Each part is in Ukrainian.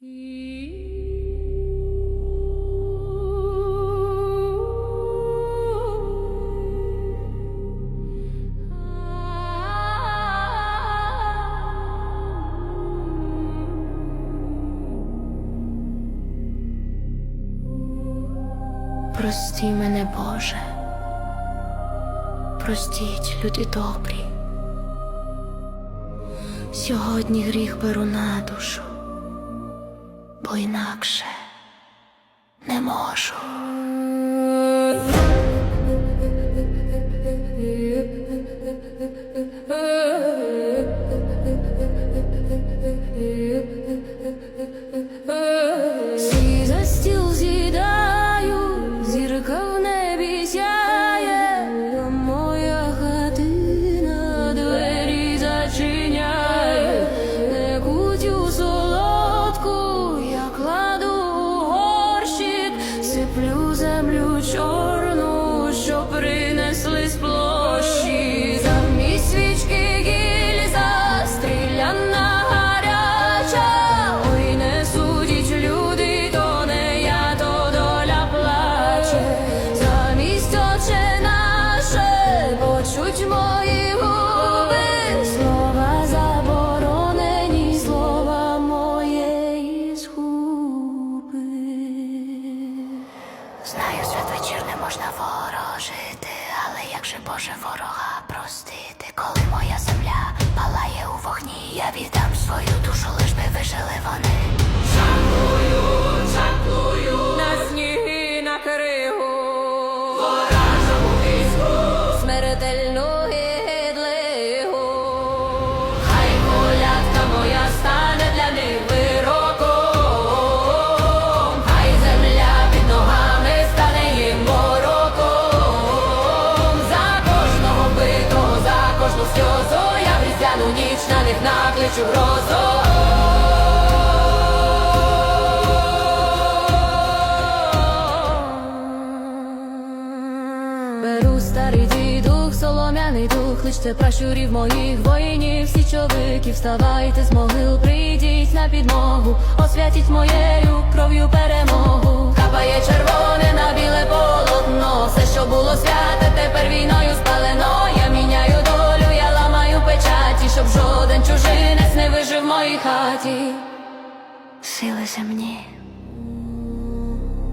Прости мене, Боже. Простіть, люди добрі. Сьогодні гріх беру на душу, бо інакше не можу. Сиплю землю чорну, Знаю, святвечір не можна ворожити, але як же Боже ворога простити, коли моя я ніч на них накличу грозу. Беру старий дідух, солом'яний дух, кличте пращурів моїх воїнів, січовиків, вставайте з могил, прийдіть на підмогу, освятіть моєю кров'ю перемогу. Капає червоне моїй хаті. Сили земні,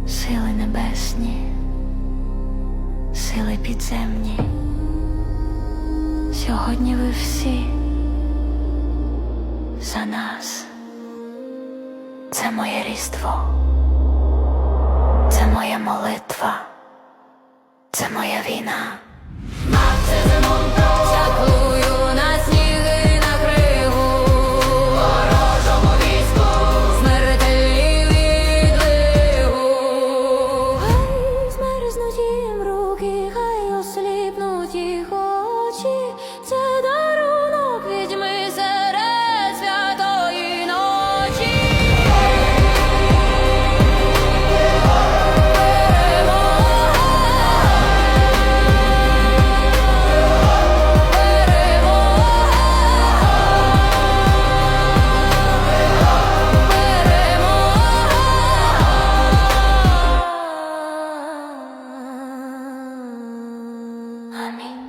сили небесні сили підземні. Сьогодні ви всі за нас. Це моє різдво, це моя молитва, це моя війна. Чаклую їм руки, Mommy.